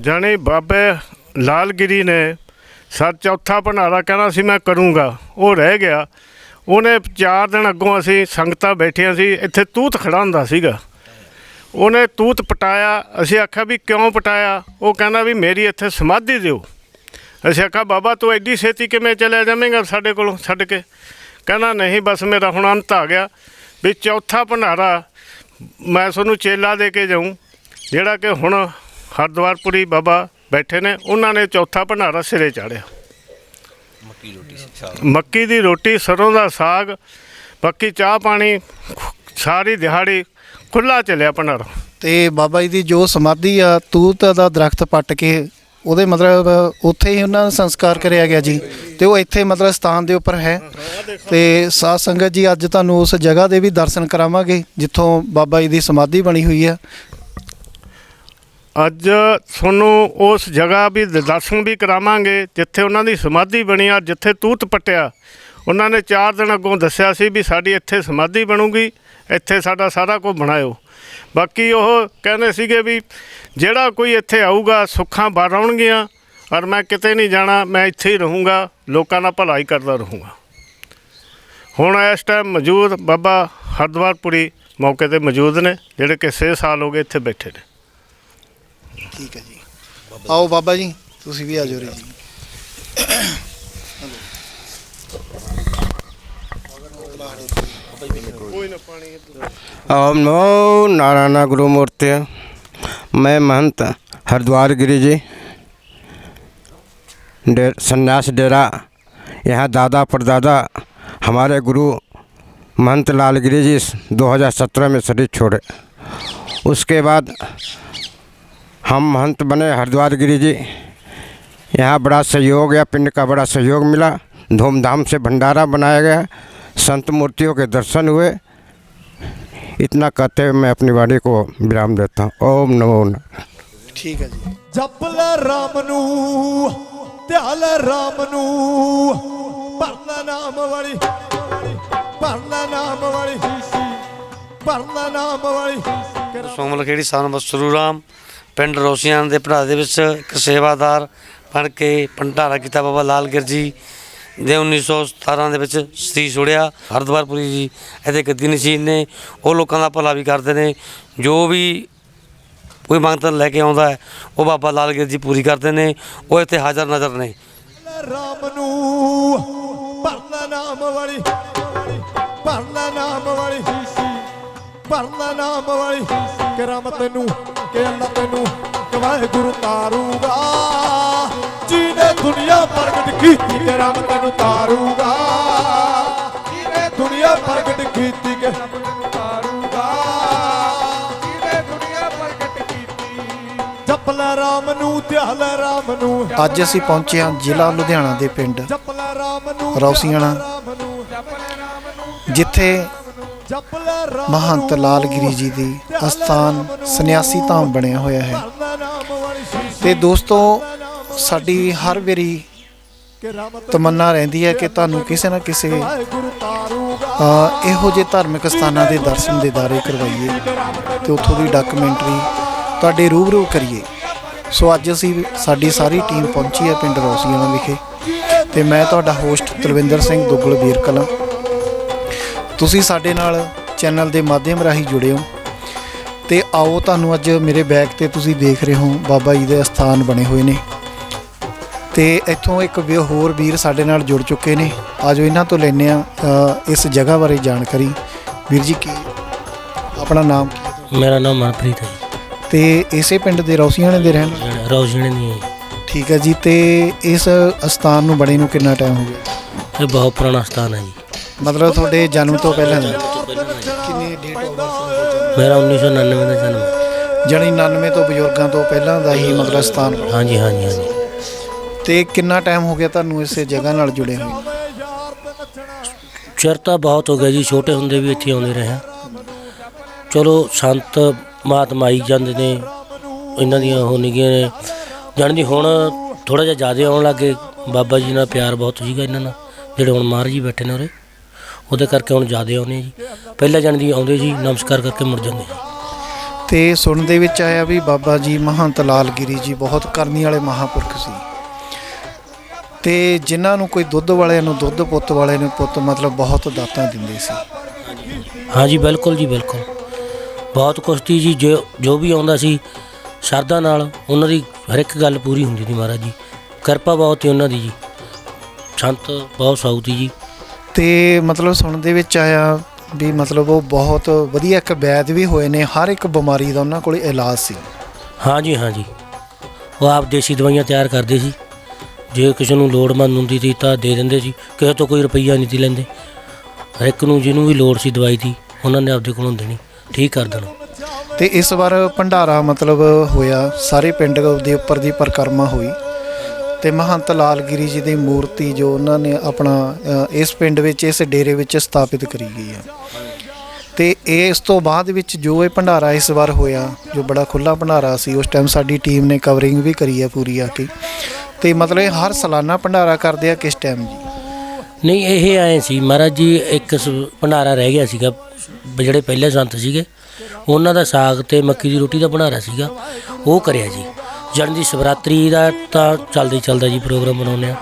ਜਾਣੀ ਬਾਬੇ ਲਾਲਗਿਰੀ ਨੇ ਸਰ ਚੌਥਾ ਭੰਡਾਰਾ ਕਹਿੰਦਾ ਸੀ, ਮੈਂ ਕਰੂੰਗਾ। ਉਹ ਰਹਿ ਗਿਆ। ਉਹਨੇ 4 ਦਿਨ ਅੱਗੋਂ ਅਸੀਂ ਸੰਗਤਾਂ ਬੈਠੀਆਂ ਸੀ, ਇੱਥੇ ਤੂਤ ਖੜਾ ਹੁੰਦਾ ਸੀਗਾ। ਉਹਨੇ ਤੂਤ ਪਟਾਇਆ। ਅਸੀਂ ਆਖਿਆ ਵੀ ਕਿਉਂ ਪਟਾਇਆ? ਉਹ ਕਹਿੰਦਾ ਵੀ ਮੇਰੀ ਇੱਥੇ ਸਮਾਧੀ ਦਿਓ। ਅਸੀਂ ਆਖਿਆ, ਬਾਬਾ ਤੂੰ ਐਡੀ ਛੇਤੀ ਕਿਵੇਂ ਚਲਿਆ ਜਾਵੇਂਗਾ ਸਾਡੇ ਕੋਲੋਂ ਛੱਡ ਕੇ? ਕਹਿੰਦਾ ਨਹੀਂ ਬਸ ਮੇਰਾ ਹੁਣ ਅੰਤ ਆ ਗਿਆ। ਵੀ ਚੌਥਾ ਭੰਡਾਰਾ ਮੈਂ ਤੁਹਾਨੂੰ ਚੇਲਾ ਦੇ ਕੇ ਜਾਊਂ। ਜਿਹੜਾ ਕਿ ਹੁਣ ਹਰਦੁਆਰਪੁਰੀ ਬਾਬਾ ਬੈਠੇ ਨੇ ਉਹਨਾਂ ਨੇ ਚੌਥਾ ਭੰਡਾਰਾ ਸਿਰੇ ਚਾੜਿਆ। ਮੱਕੀ ਦੀ ਰੋਟੀ ਸਰੋਂ ਦਾ ਸਾਗ ਬਾਕੀ ਚਾਹ ਪਾਣੀ ਸਾਰੀ ਦਿਹਾੜੀ ਖੁੱਲਾ ਚੱਲਿਆ ਭੰਡਾਰਾ। ਤੇ ਬਾਬਾ ਜੀ ਦੀ ਜੋ ਸਮਾਧੀ ਆ ਤੂਤ ਦਾ ਦਰਖਤ ਪੱਟ ਕੇ ਉਹਦੇ ਮਤਲਬ ਉੱਥੇ ਹੀ ਉਹਨਾਂ ਦਾ ਸੰਸਕਾਰ ਕਰਿਆ ਗਿਆ ਜੀ ਤੇ ਉਹ ਇੱਥੇ ਮਤਲਬ ਸਥਾਨ ਦੇ ਉੱਪਰ ਹੈ ਤੇ ਸਾਧ ਸੰਗਤ ਜੀ, ਅੱਜ ਤੁਹਾਨੂੰ ਉਸ ਜਗ੍ਹਾ ਦੇ ਵੀ ਦਰਸ਼ਨ ਕਰਾਵਾਂਗੇ, ਜਿੱਥੋਂ ਬਾਬਾ ਜੀ ਦੀ ਸਮਾਧੀ ਬਣੀ ਹੋਈ ਆ ਅੱਜ ਤੁਹਾਨੂੰ ਉਸ ਜਗ੍ਹਾ ਵੀ ਦਰਸ਼ਨ ਵੀ ਕਰਾਵਾਂਗੇ, ਜਿੱਥੇ ਉਹਨਾਂ ਦੀ ਸਮਾਧੀ ਬਣੀ ਆ, ਜਿੱਥੇ ਤੂਤ ਪੱਟਿਆ। ਉਹਨਾਂ ਨੇ 4 ਦਿਨ ਅੱਗੋਂ ਦੱਸਿਆ ਸੀ ਵੀ ਸਾਡੀ ਇੱਥੇ ਸਮਾਧੀ ਬਣੂਗੀ, ਇੱਥੇ ਸਾਡਾ ਸਾਰਾ ਕੁਝ ਬਣਾਇਓ। ਬਾਕੀ ਉਹ ਕਹਿੰਦੇ ਸੀਗੇ ਵੀ ਜਿਹੜਾ ਕੋਈ ਇੱਥੇ ਆਊਗਾ, ਸੁੱਖਾਂ ਬਾਰਾਉਣਗੀਆਂ ਔਰ ਮੈਂ ਕਿਤੇ ਨਹੀਂ ਜਾਣਾ, ਮੈਂ ਇੱਥੇ ਹੀ ਰਹੂੰਗਾ, ਲੋਕਾਂ ਦਾ ਭਲਾ ਹੀ ਕਰਦਾ ਰਹੂੰਗਾ। ਹੁਣ ਇਸ ਟਾਈਮ ਮੌਜੂਦ ਬਾਬਾ ਹਰਦਵਾਰਪੁਰੀ ਮੌਕੇ ਤੇ ਮੌਜੂਦ ਨੇ, ਜਿਹੜੇ ਕਿ 6 ਸਾਲ ਹੋ ਗਏ ਇੱਥੇ ਬੈਠੇ ਨੇ। ਠੀਕ ਹੈ ਜੀ। ਆਓ ਬਾਬਾ ਜੀ, ਤੁਸੀਂ ਵੀ ਆ ਜਾਓ ਰੇ ਜੀ। ओम नमो नारायण गुरु मूर्ति मैं महंत हरिद्वार गिरी जी। डे, संन्यास डेरा। यहाँ दादा परदादा, हमारे गुरु महंत लाल गिरी जी 2017 में शरीर छोड़े। उसके बाद हम महंत बने हरिद्वार गिरी जी। यहाँ बड़ा सहयोग, या पिंड का बड़ा सहयोग मिला। धूमधाम से भंडारा बनाया गया। संत मूर्तियों के दर्शन हुए इतना कहते हुए मैं अपनी वाणी को विराम देता हूँ ओम नमो नारायण ਠੀਕ ਹੈ ਜੀ ਜਪ ਲੈ ਰਾਮ ਨੂੰ ਧਿਆਨ ਲੈ ਰਾਮ ਨੂੰ ਭਰਨਾ ਨਾਮ ਵਾਲੀ ਭਰਨਾ ਨਾਮ ਵਾਲੀ ਭਰਨਾ ਨਾਮ ਵਾਲੀ ਸੋਮਲ ਖੇੜੀ ਸਨ ਬਸਰੂ ਰਾਮ ਪਿੰਡ ਰੋਸੀਆਂ ਦੇ ਭਰਾ ਦੇ ਵਿੱਚ ਇੱਕ ਸੇਵਾਦਾਰ ਬਣ ਕੇ ਭੰਡਾਰਾ ਕੀਤਾ ਬਾਬਾ ਲਾਲਗਿਰ ਜੀ ਦੇ 1917 ਦੇ ਵਿੱਚ ਸਤੀ ਛੁੜਿਆ ਹਰਦਵਾਰਪੁਰੀ ਜੀ ਇਹਦੇ ਗੱਦੀ ਨਸ਼ੀਨ ਨੇ ਉਹ ਲੋਕਾਂ ਦਾ ਭਲਾ ਵੀ ਕਰਦੇ ਨੇ, ਜੋ ਵੀ ਕੋਈ ਮੰਗਤ ਲੈ ਕੇ ਆਉਂਦਾ ਹੈ, ਉਹ ਬਾਬਾ ਲਾਲ ਲਾਲਗਿਰ ਜੀ ਪੂਰੀ ਕਰਦੇ ਨੇ, ਉਹ ਇੱਥੇ ਹਾਜ਼ਰ ਨਜ਼ਰ ਨੇ। ਰਾਮ ਨੂੰ ਭਰਨਾ ਨਾਮ ਵਾਲੀ, ਭਰਨਾ ਨਾਮ ਵਾਲੀ ਭਰਨਾ ਨਾਮ ਵਾਲੀ ਕਿਰਮ ਤੈਨੂੰ ਕਿ ਅੱਲਾ ਤੈਨੂੰ ਕਿ ਵਾਹਿਗੁਰੂ ਤਾਰੂਗਾ ਦੁਨੀਆ ਪ੍ਰਗਟ ਕੀਤੀ ਕਿਰਮ ਤੈਨੂੰ ਤਾਰੂਗਾ। ਜਿਹਨੇ ਦੁਨੀਆ ਪ੍ਰਗਟ ਕੀਤੀ ਕਿ ਤਾਰੂਗਾ। ਜਿਹਨੇ ਦੁਨੀਆ ਪ੍ਰਗਟ ਕੀਤੀ। ਜਪ ਲੈ ਰਾਮ ਨੂੰ ਧਿਆਨ ਲੈ ਰਾਮ ਨੂੰ। ਅੱਜ ਅਸੀਂ ਪਹੁੰਚੇ ਹਾਂ ਜ਼ਿਲ੍ਹਾ ਲੁਧਿਆਣਾ ਦੇ ਪਿੰਡ ਜਪ ਲੈ ਰਾਮ ਨੂੰ ਰੌਸੀਆਣਾ। ਜਿੱਥੇ ਮਹੰਤ ਨੂੰ। ਲਾਲ ਗਿਰੀ ਜੀ ਦੀ ਅਸਥਾਨ ਸੰਨਿਆਸੀ ਧਾਮ ਬਣਿਆ ਹੋਇਆ ਹੈ। ਤੇ ਦੋਸਤੋ ਸਾਡੀ ਹਰ ਵਾਰੀ ਤਮੰਨਾ ਰਹਿੰਦੀ ਹੈ ਕਿ ਤੁਹਾਨੂੰ ਕਿਸੇ ਨਾ ਕਿਸੇ ਇਹੋ ਜਿਹੇ ਧਾਰਮਿਕ ਸਥਾਨਾਂ ਦੇ ਦਰਸ਼ਨ ਦਿਦਾਰੇ ਕਰਵਾਈਏ ਤੇ ਉੱਥੋਂ ਦੀ ਡਾਕੂਮੈਂਟਰੀ ਤੁਹਾਡੇ ਰੂਬਰੂ ਕਰੀਏ। ਸੋ ਅੱਜ ਅਸੀਂ ਸਾਡੀ ਸਾਰੀ ਟੀਮ ਪਹੁੰਚੀ ਹੈ ਪਿੰਡ ਰੌਸੀਆਣਾ ਵਿਖੇ ਤੇ ਮੈਂ ਤੁਹਾਡਾ ਹੋਸਟ ਤਲਵਿੰਦਰ ਸਿੰਘ ਦੁੱਗਲ ਵੀਰ ਕਲਾਂ ਤੁਸੀਂ ਸਾਡੇ ਨਾਲ ਚੈਨਲ ਦੇ ਮਾਧਿਅਮ ਰਾਹੀਂ ਜੁੜੇ ਹੋ ਤੇ ਆਓ ਤੁਹਾਨੂੰ ਅੱਜ ਮੇਰੇ ਬੈਗ ਤੇ ਤੁਸੀਂ ਦੇਖ ਰਹੇ ਹੋ ਬਾਬਾ ਜੀ ਦੇ ਅਸਥਾਨ ਬਣੇ ਹੋਏ ਨੇ। ਤੇ ਇੱਥੋਂ ਇੱਕ ਵੀ ਹੋਰ ਵੀਰ ਸਾਡੇ ਨਾਲ ਜੁੜ ਚੁੱਕੇ ਨੇ। ਆਜੋ ਇਹਨਾਂ ਤੋਂ ਲੈਨੇ ਆ ਇਸ ਜਗ੍ਹਾ ਬਾਰੇ ਜਾਣਕਾਰੀ। ਵੀਰ ਜੀ ਕੀ ਆਪਣਾ ਨਾਮ ਮੇਰਾ ਨਾਮ ਮਨਪ੍ਰੀਤ ਹੈ ਤੇ ਇਸੇ ਪਿੰਡ ਦੇ ਰੌਸੀਆਣੇ ਦੇ ਰਹਿਣ? ਰੌਜਣੇ ਦੀ ਠੀਕ ਹੈ ਜੀ ਤੇ ਇਸ ਅਸਥਾਨ ਨੂੰ ਬਣੇ ਨੂੰ ਕਿੰਨਾ ਟਾਈਮ ਹੋ ਗਿਆ? ਇਹ ਬਹੁਤ ਪੁਰਾਣਾ ਸਥਾਨ ਹੈ ਜੀ। ਮਤਲਬ ਤੁਹਾਡੇ ਜਨਮ ਤੋਂ ਪਹਿਲਾਂ ਦਾ? ਕਿੰਨੀ ਡੇਟ ਹੋ ਗਈ? ਮੇਰਾ 1999 ਦਾ ਜਨਮ। ਜਣੀ 99 ਤੋਂ ਬਜ਼ੁਰਗਾਂ ਤੋਂ ਪਹਿਲਾਂ ਦਾ ਹੀ ਮਤਲਬ ਸਥਾਨ। ਹਾਂਜੀ ਹਾਂਜੀ ਹਾਂਜੀ। ਤੇ ਕਿੰਨਾ ਟਾਈਮ ਹੋ ਗਿਆ ਤੁਹਾਨੂੰ ਇਸੇ ਜਗ੍ਹਾ ਨਾਲ ਜੁੜੇ ਹੋਏ? ਚਿਰ ਤਾਂ ਬਹੁਤ ਹੋ ਗਿਆ ਜੀ ਛੋਟੇ ਹੁੰਦੇ ਵੀ ਇੱਥੇ ਆਉਂਦੇ ਰਹੇ ਹਾਂ। ਚਲੋ ਸੰਤ ਮਹਾਤਮਾ ਆਈ ਜਾਂਦੇ ਨੇ ਇਹਨਾਂ ਦੀਆਂ ਉਹ ਨਿਗੀਆਂ ਨੇ। ਜਾਣੀ ਹੁਣ ਥੋੜਾ ਜਿਹਾ ਜ਼ਿਆਦਾ ਆਉਣ ਲੱਗੇ ਬਾਬਾ ਜੀ ਨਾਲ ਪਿਆਰ ਬਹੁਤ ਸੀਗਾ ਇਹਨਾਂ ਨਾਲ ਜਿਹੜੇ ਹੁਣ ਮਹਾਰਾਜ ਜੀ ਬੈਠੇ ਨੇ ਉਰੇ। ਉਹਦੇ ਕਰਕੇ ਹੁਣ ਜ਼ਿਆਦਾ ਆਉਂਦੇ ਜੀ। ਪਹਿਲਾਂ ਜਾਣੀ ਦੀ ਆਉਂਦੇ ਜੀ ਨਮਸਕਾਰ ਕਰਕੇ ਮੁੜ ਜਾਂਦੇ ਜੀ ਤੇ ਸੁਣਨ ਦੇ ਵਿੱਚ ਆਇਆ ਵੀ ਬਾਬਾ ਜੀ ਮਹੰਤ ਲਾਲ ਗਿਰੀ ਜੀ ਬਹੁਤ ਕਰਨੀ ਵਾਲੇ ਮਹਾਪੁਰਖ ਸੀ। ਤੇ ਜਿਨ੍ਹਾਂ ਨੂੰ ਕੋਈ ਦੁੱਧ ਵਾਲਿਆਂ ਨੂੰ ਦੁੱਧ ਪੁੱਤ ਵਾਲੇ ਨੂੰ ਪੁੱਤ ਮਤਲਬ ਬਹੁਤ ਦਾਤਾਂ ਦਿੰਦੇ ਸੀ। ਹਾਂਜੀ ਬਿਲਕੁਲ ਜੀ ਬਿਲਕੁਲ। ਬਹੁਤ ਸੀ ਜੀ ਜੋ ਜੋ ਵੀ ਆਉਂਦਾ ਸੀ ਸ਼ਰਧਾ ਨਾਲ ਉਹਨਾਂ ਦੀ ਹਰ ਇੱਕ ਗੱਲ ਪੂਰੀ ਹੁੰਦੀ ਸੀ ਮਹਾਰਾਜ ਜੀ। ਕਿਰਪਾ ਬਹੁਤ ਸੀ ਉਹਨਾਂ ਦੀ ਜੀ। ਸੰਤ ਬਹੁਤ ਸਾਊਤੀ ਜੀ। ਤੇ ਮਤਲਬ ਸੁਣਨ ਦੇ ਵਿੱਚ ਆਇਆ ਵੀ ਮਤਲਬ ਉਹ ਬਹੁਤ ਵਧੀਆ ਇੱਕ ਵੈਦ ਵੀ ਹੋਏ ਨੇ ਹਰ ਇੱਕ ਬਿਮਾਰੀ ਦਾ ਉਹਨਾਂ ਕੋਲ ਇਲਾਜ ਸੀ। ਹਾਂਜੀ ਹਾਂਜੀ। ਉਹ ਆਪ ਦੇਸੀ ਦਵਾਈਆਂ ਤਿਆਰ ਕਰਦੇ ਸੀ। ਜੇ ਕਿਸੇ ਨੂੰ ਲੋੜਮੰਦ ਹੁੰਦੀ ਸੀ ਤਾਂ ਦੇ ਦਿੰਦੇ ਸੀ, ਕਿਸੇ ਤੋਂ ਕੋਈ ਰੁਪਈਆ ਨਹੀਂ ਸੀ ਲੈਂਦੇ। ਹਰ ਇੱਕ ਨੂੰ ਜਿਹਨੂੰ ਵੀ ਲੋੜ ਸੀ ਦਵਾਈ ਦੀ, ਉਹਨਾਂ ਨੇ ਆਪਦੇ ਕੋਲੋਂ ਦੇਣੀ, ਠੀਕ ਕਰ ਦੇਣਾ। ਤੇ ਇਸ ਵਾਰ ਭੰਡਾਰਾ ਮਤਲਬ ਹੋਇਆ, ਸਾਰੇ ਪਿੰਡ ਦੇ ਉੱਪਰ ਦੀ ਪਰਿਕਰਮਾ ਹੋਈ। ਤੇ ਮਹੰਤ ਲਾਲਗਿਰੀ ਜੀ ਦੀ ਮੂਰਤੀ ਜੋ ਉਹਨਾਂ ਨੇ ਆਪਣਾ ਇਸ ਪਿੰਡ ਵਿੱਚ, ਇਸ ਡੇਰੇ ਵਿੱਚ ਸਥਾਪਿਤ ਕਰੀ ਗਈ ਹੈ। ਤੇ ਇਸ ਤੋਂ ਬਾਅਦ ਵਿੱਚ ਜੋ ਇਹ ਭੰਡਾਰਾ ਇਸ ਵਾਰ ਹੋਇਆ, ਜੋ ਬੜਾ ਖੁੱਲਾ ਭੰਡਾਰਾ ਸੀ, ਉਸ ਟਾਈਮ ਸਾਡੀ ਟੀਮ ਨੇ ਕਵਰਿੰਗ ਵੀ ਕਰੀ ਹੈ ਪੂਰੀ ਆ ਕੇ। ਤੇ ਮਤਲਬ ਇਹ ਹਰ ਸਾਲਾਨਾ ਭੰਡਾਰਾ ਕਰਦੇ ਆ ਕਿਸ ਟਾਈਮ ਜੀ? ਨਹੀਂ, ਇਹ ਆਏ ਸੀ, ਮਹਾਰਾਜ ਜੀ, ਇੱਕ ਸ- ਭੰਡਾਰਾ ਰਹਿ ਗਿਆ ਸੀਗਾ, ਬ- ਜਿਹੜੇ ਪਹਿਲੇ ਸੰਤ ਸੀਗੇ, ਉਹਨਾਂ ਦਾ ਸਾਗ ਤੇ ਮੱਕੀ ਦੀ ਰੋਟੀ ਦਾ ਭੰਡਾਰਾ ਸੀਗਾ, ਉਹ ਕਰਿਆ ਜੀ। ਜਨ ਦੀ ਸ਼ਿਵਰਾਤਰੀ ਦਾ ਤਾਂ ਚੱਲਦਾ ਹੀ ਚੱਲਦਾ ਜੀ ਪ੍ਰੋਗਰਾਮ ਬਣਾਉਂਦੇ ਆ।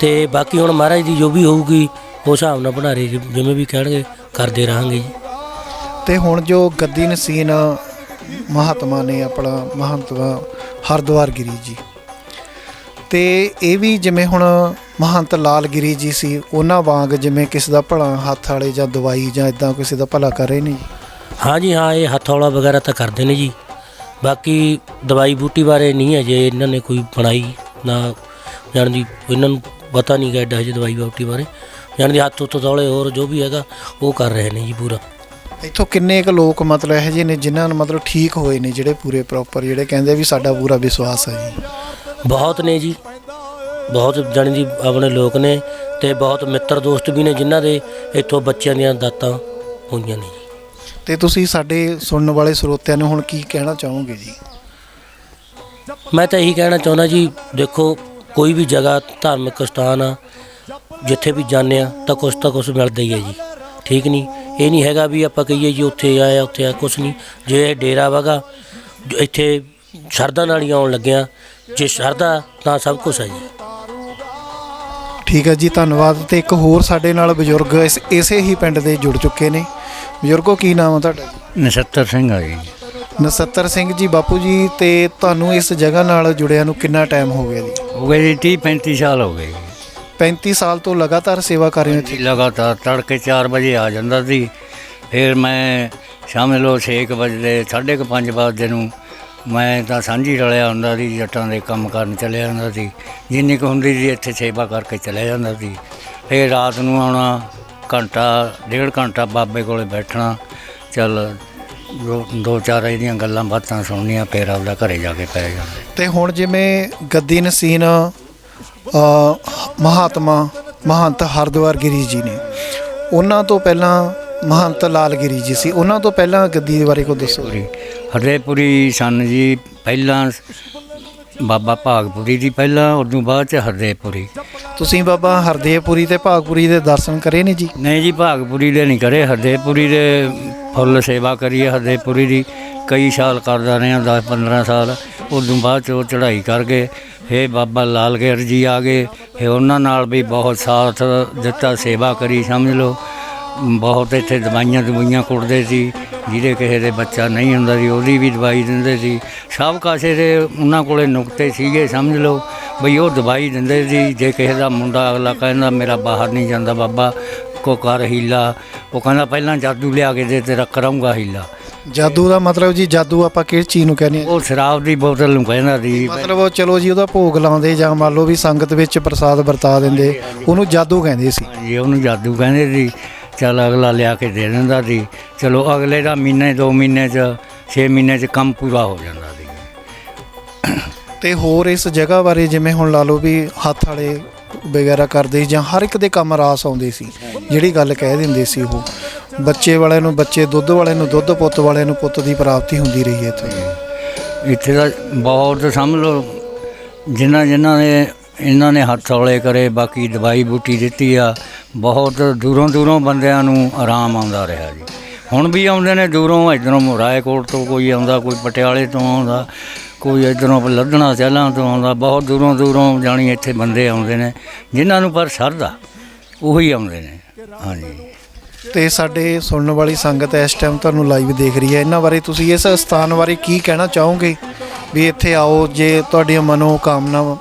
ਤੇ ਬਾਕੀ ਹੁਣ ਮਹਾਰਾਜ ਦੀ ਜੋ ਵੀ ਹੋਊਗੀ, ਉਸ ਹਿਸਾਬ ਨਾਲ ਭੰਡਾਰੇ ਜਿ- ਜਿਵੇਂ ਵੀ ਕਹਿਣਗੇ, ਕਰਦੇ ਰਹਾਂਗੇ ਜੀ। ਤੇ ਹੁਣ ਜੋ ਗੱਦੀ ਨਸੀਨ ਮਹਾਤਮਾ ਨੇ ਆਪਣਾ ਮਹੰਤਵਾ ਹਰਦੁਆਰ ਗਿਰੀ ਜੀ। ਤੇ ਇਹ ਵੀ ਜਿਵੇਂ ਹੁਣ ਮਹੰਤ ਲਾਲ ਗਿਰੀ ਜੀ ਸੀ, ਉਹਨਾਂ ਵਾਂਗ ਜਿਵੇਂ ਕਿਸੇ ਦਾ ਭਲਾ ਹੱਥ ਵਾਲੇ ਜਾਂ ਦਵਾਈ ਜਾਂ ਇਦਾਂ ਕਿਸੇ ਦਾ ਭਲਾ ਕਰ ਰਹੇ ਨੇ ਜੀ? ਹਾਂ ਜੀ, ਹਾਂ, ਇਹ ਹੱਥ ਵਾਲਾ ਵਗੈਰਾ ਤਾਂ ਕਰਦੇ ਨੇ ਜੀ। ਬਾਕੀ ਦਵਾਈ ਬੂਟੀ ਬਾਰੇ ਨਹੀਂ ਹੈ ਜੇ ਇਹਨਾਂ ਨੇ ਕੋਈ ਬਣਾਈ, ਨਾ ਜਾਣਦੀ ਇਹਨਾਂ ਨੂੰ ਪਤਾ ਨਹੀਂ ਗਾ ਐਡਾ ਹਜੇ ਦਵਾਈ ਬੂਟੀ ਬਾਰੇ। ਜਾਣਦੀ ਹੱਥ ਉੱਤੋਂ ਦੌਲੇ ਹੋਰ ਜੋ ਵੀ ਹੈਗਾ, ਉਹ ਕਰ ਰਹੇ ਨੇ ਜੀ ਪੂਰਾ। ਇੱਥੋਂ ਕਿੰਨੇ ਕੁ ਲੋਕ ਮਤਲਬ ਇਹੋ ਜਿਹੇ ਨੇ ਜਿਨ੍ਹਾਂ ਨੂੰ ਮਤਲਬ ਠੀਕ ਹੋਏ ਨੇ ਜਿਹੜੇ ਪੂਰੇ ਪ੍ਰੋਪਰ ਜਿਹੜੇ ਕਹਿੰਦੇ ਵੀ ਸਾਡਾ ਪੂਰਾ ਵਿਸ਼ਵਾਸ ਹੈ ਜੀ। ਬਹੁਤ ਨੇ ਜੀ। ਬਹੁਤ ਜਾਣੀ ਦੀ ਆਪਣੇ ਲੋਕ ਨੇ ਤੇ ਬਹੁਤ ਮਿੱਤਰ ਦੋਸਤ ਵੀ ਨੇ ਜਿਨ੍ਹਾਂ ਦੇ ਇੱਥੋਂ ਬੱਚਿਆਂ ਦੀਆਂ ਦਾਤਾਂ ਹੋਈਆਂ ਨੇ ਜੀ। ਤੇ ਤੁਸੀਂ ਸਾਡੇ ਸੁਣਨ ਵਾਲੇ ਸਰੋਤਿਆਂ ਨੂੰ ਹੁਣ ਕੀ ਕਹਿਣਾ ਚਾਹੋਗੇ ਜੀ? ਮੈਂ ਤਾਂ ਇਹੀ ਕਹਿਣਾ ਚਾਹੁੰਦਾ ਜੀ ਦੇਖੋ ਕੋਈ ਵੀ ਜਗ੍ਹਾ ਧਾਰਮਿਕ ਸਥਾਨ ਆ ਜਿੱਥੇ ਵੀ ਜਾਂਦੇ ਆ ਤਾਂ ਕੁਛ ਤਾਂ ਕੁਛ ਮਿਲਦਾ ਹੀ ਹੈ ਜੀ। ਠੀਕ ਨਹੀਂ? ਇਹ ਨਹੀਂ ਹੈਗਾ ਵੀ ਆਪਾਂ ਕਹੀਏ ਜੀ ਉੱਥੇ ਆਇਆ ਉੱਥੇ ਆ ਕੁਛ ਨਹੀਂ। ਜੇ ਇਹ ਡੇਰਾ ਵਗਾ ਇੱਥੇ ਸ਼ਰਧਾ ਨਾਲ ਹੀ ਆਉਣ ਲੱਗਿਆ ਜੇ ਸ਼ਰਧਾ ਤਾਂ ਸਭ ਕੁਝ ਹੈ ਜੀ। ਠੀਕ ਹੈ ਜੀ ਧੰਨਵਾਦ। ਤੇ ਇੱਕ ਹੋਰ ਸਾਡੇ ਨਾਲ ਬਜ਼ੁਰਗ ਇਸ ਇਸੇ ਹੀ ਪਿੰਡ ਦੇ ਜੁੜ ਚੁੱਕੇ ਨੇ। ਬਜ਼ੁਰਗੋ ਕੀ ਨਾਮ ਆ ਤੁਹਾਡਾ? ਜੀ ਨਛੱਤਰ ਸਿੰਘ ਆ ਜੀ। ਨਸੱਤਰ ਸਿੰਘ ਜੀ ਬਾਪੂ ਜੀ ਤੇ ਤੁਹਾਨੂੰ ਇਸ ਜਗ੍ਹਾ ਨਾਲ ਜੁੜਿਆ ਨੂੰ ਕਿੰਨਾ ਟਾਈਮ ਹੋ ਗਿਆ ਜੀ? ਹੋ ਗਏ ਜੀ 30 35 ਸਾਲ ਹੋ ਗਏ। ਜੀ 35 ਸਾਲ ਤੋਂ ਲਗਾਤਾਰ ਸੇਵਾ ਕਰ ਰਹੇ ਹੋ ਇੱਥੇ ਲਗਾਤਾਰ ਤੜਕੇ 4 ਵਜੇ ਆ ਜਾਂਦਾ ਸੀ। ਫਿਰ ਮੈਂ ਸ਼ਾਮ ਲੋ 6 ਵਜੇ 5:30 ਵਜੇ ਨੂੰ ਮੈਂ ਤਾਂ ਸਾਂਝੀ ਰਲਿਆ ਹੁੰਦਾ ਸੀ ਜੱਟਾਂ ਦੇ ਕੰਮ ਕਰਨ ਚਲਿਆ ਜਾਂਦਾ ਸੀ। ਜਿੰਨੀ ਕੁ ਹੁੰਦੀ ਸੀ ਇੱਥੇ ਸੇਵਾ ਕਰਕੇ ਚਲਿਆ ਜਾਂਦਾ ਸੀ। ਫਿਰ ਰਾਤ ਨੂੰ ਆਉਣਾ ਘੰਟਾ ਡੇਢ ਘੰਟਾ ਬਾਬੇ ਕੋਲੇ ਬੈਠਣਾ ਚੱਲ ਦੋ ਦੋ ਚਾਰ ਇਹਦੀਆਂ ਗੱਲਾਂ ਬਾਤਾਂ ਸੁਣਨੀਆਂ ਫਿਰ ਆਪਦਾ ਘਰੇ ਜਾ ਕੇ ਪੈ ਜਾਣਾ ਤੇ ਹੁਣ ਜਿਵੇਂ ਗੱਦੀ ਨਸੀਨ ਮਹਾਤਮਾ ਮਹੰਤ ਹਰਦੁਆਰ ਗਿਰੀ ਜੀ ਨੇ। ਉਹਨਾਂ ਤੋਂ ਪਹਿਲਾਂ ਮਹੰਤ ਲਾਲ ਗਿਰੀ ਜੀ ਸੀ। ਉਹਨਾਂ ਤੋਂ ਪਹਿਲਾਂ ਗੱਦੀ ਦੇ ਬਾਰੇ ਕੋ ਦੱਸੋ? ਪੁਰੀ ਹਰਦੇਪੁਰੀ ਸਨ ਜੀ। ਪਹਿਲਾਂ ਬਾਬਾ ਭਾਗਪੁਰੀ ਦੀ ਪਹਿਲਾਂ ਉਦੋਂ ਬਾਅਦ ਚ ਹਰਦੇਪੁਰੀ ਤੁਸੀਂ ਬਾਬਾ ਹਰਦੇਵਪੁਰੀ ਤੇ ਭਾਗਪੁਰੀ ਦੇ ਦਰਸ਼ਨ ਕਰੇ ਨੇ ਜੀ? ਨਹੀਂ ਜੀ ਭਾਗਪੁਰੀ ਦੇ ਨਹੀਂ ਕਰੇ। ਹਰਦੇਪੁਰੀ ਦੇ ਫੁੱਲ ਸੇਵਾ ਕਰੀਏ ਹਰਦੇਪੁਰੀ ਦੀ। ਕਈ ਸਾਲ ਕਰਦਾ ਰਿਹਾ 10 15 ਸਾਲ। ਉਦੋਂ ਬਾਅਦ ਚ ਉਹ ਚੜ੍ਹਾਈ ਕਰ ਗਏ। ਫਿਰ ਬਾਬਾ ਲਾਲ ਲਾਲਗਿਰ ਜੀ ਆ ਗਏ। ਫਿਰ ਉਹਨਾਂ ਨਾਲ ਵੀ ਬਹੁਤ ਸਾਥ ਦਿੱਤਾ, ਸੇਵਾ ਕਰੀ, ਸਮਝ ਲਓ। ਬਹੁਤ ਇੱਥੇ ਦਵਾਈਆਂ ਦਵਾਈਆਂ ਕੁੱਟਦੇ ਸੀ। ਜਿਹਦੇ ਕਿਸੇ ਦੇ ਬੱਚਾ ਨਹੀਂ ਹੁੰਦਾ ਸੀ, ਉਹਦੀ ਵੀ ਦਵਾਈ ਦਿੰਦੇ ਸੀ। ਸਭ ਕਾਸੇ ਦੇ ਉਹਨਾਂ ਕੋਲੇ ਨੁਕਤੇ ਸੀਗੇ, ਸਮਝ ਲਓ। ਬਈ ਉਹ ਦਵਾਈ ਦਿੰਦੇ ਸੀ। ਜੇ ਕਿਸੇ ਦਾ ਮੁੰਡਾ ਅਗਲਾ ਕਹਿੰਦਾ, ਮੇਰਾ ਬਾਹਰ ਨਹੀਂ ਜਾਂਦਾ ਬਾਬਾ, ਕੋ ਕਰ ਹੀਲਾ। ਉਹ ਕਹਿੰਦਾ, ਪਹਿਲਾਂ ਜਾਦੂ ਲਿਆ ਕੇ ਦੇ ਅਤੇ ਰੱਖ ਰਹੂੰਗਾ ਹੀਲਾ। ਜਾਦੂ ਦਾ ਮਤਲਬ ਜੀ ਜਾਦੂ ਆਪਾਂ ਕਿਸ ਚੀਜ਼ ਨੂੰ ਕਹਿੰਦੇ ਆ ਉਹ ਸ਼ਰਾਬ ਦੀ ਬੋਤਲ ਨੂੰ ਕਹਿੰਦਾ ਸੀ ਮਤਲਬ ਉਹ ਚਲੋ ਜੀ ਉਹਦਾ ਭੋਗ ਲਾਉਂਦੇ ਜਾਂ ਮੰਨ ਲਓ ਵੀ ਸੰਗਤ ਵਿੱਚ ਪ੍ਰਸਾਦ ਵਰਤਾ ਦਿੰਦੇ ਉਹਨੂੰ ਜਾਦੂ ਕਹਿੰਦੇ ਸੀ। ਜੀ ਉਹਨੂੰ ਜਾਦੂ ਕਹਿੰਦੇ ਸੀ। ਚੱਲ ਅਗਲਾ ਲਿਆ ਕੇ ਦੇ ਦਿੰਦਾ ਸੀ। ਚਲੋ ਅਗਲੇ ਦਾ ਮਹੀਨੇ ਦੋ ਮਹੀਨੇ ਚ 6 ਮਹੀਨੇ ਚ ਕੰਮ ਪੂਰਾ ਹੋ ਜਾਂਦਾ ਸੀ। ਤੇ ਹੋਰ ਇਸ ਜਗ੍ਹਾ ਬਾਰੇ ਜਿਵੇਂ ਹੁਣ ਲਾ ਲਓ ਵੀ ਹੱਥ ਵਾਲੇ ਵਗੈਰਾ ਕਰਦੇ ਜਾਂ ਹਰ ਇੱਕ ਦੇ ਕੰਮ ਰਾਸ ਆਉਂਦੇ ਸੀ ਜਿਹੜੀ ਗੱਲ ਕਹਿ ਦਿੰਦੇ ਸੀ ਉਹ। ਬੱਚੇ ਵਾਲੇ ਨੂੰ, ਬੱਚੇ ਦੁੱਧ ਵਾਲੇ ਨੂੰ, ਦੁੱਧ ਪੁੱਤ ਵਾਲੇ ਨੂੰ ਪੁੱਤ ਦੀ ਪ੍ਰਾਪਤੀ ਹੁੰਦੀ ਰਹੀ ਹੈ ਇੱਥੇ। ਇੱਥੇ ਦਾ ਬਹੁਤ ਸਮਝ ਲਓ, ਜਿਨ੍ਹਾਂ ਜਿਨ੍ਹਾਂ ਨੇ, ਇਹਨਾਂ ਨੇ ਹੱਥ ਹੌਲੇ ਕਰੇ, ਬਾਕੀ ਦਵਾਈ ਬੂਟੀ ਦਿੱਤੀ ਆ, ਬਹੁਤ ਦੂਰੋਂ ਦੂਰੋਂ ਬੰਦਿਆਂ ਨੂੰ ਆਰਾਮ ਆਉਂਦਾ ਰਿਹਾ ਜੀ। ਹੁਣ ਵੀ ਆਉਂਦੇ ਨੇ ਦੂਰੋਂ, ਇਧਰੋਂ ਰਾਏਕੋਟ ਤੋਂ ਕੋਈ ਆਉਂਦਾ, ਕੋਈ ਪਟਿਆਲੇ ਤੋਂ ਆਉਂਦਾ, ਕੋਈ ਇਧਰੋਂ ਲੱਦਣਾ ਚਹਿਲਾਂ ਤੋਂ ਆਉਂਦਾ, ਬਹੁਤ ਦੂਰੋਂ ਦੂਰੋਂ ਜਾਣੀ ਇੱਥੇ ਬੰਦੇ ਆਉਂਦੇ ਨੇ, ਜਿਨ੍ਹਾਂ ਨੂੰ ਪਰ ਸਰਦਾ ਉਹੀ ਆਉਂਦੇ ਨੇ। ਹਾਂਜੀ। ਤੇ ਸਾਡੇ ਸੁਣਨ ਵਾਲੀ ਸੰਗਤ ਇਸ ਟਾਈਮ ਤੁਹਾਨੂੰ ਲਾਈਵ ਦੇਖ ਰਹੀ ਹੈ। ਇਹਨਾਂ ਬਾਰੇ ਤੁਸੀਂ ਇਸ ਸਥਾਨ ਬਾਰੇ ਕੀ ਕਹਿਣਾ ਚਾਹੋਗੇ? ਵੀ ਇੱਥੇ ਆਓ, ਜੇ ਤੁਹਾਡੀਆਂ ਮਨੋ ਕਾਮਨਾਵਾਂ,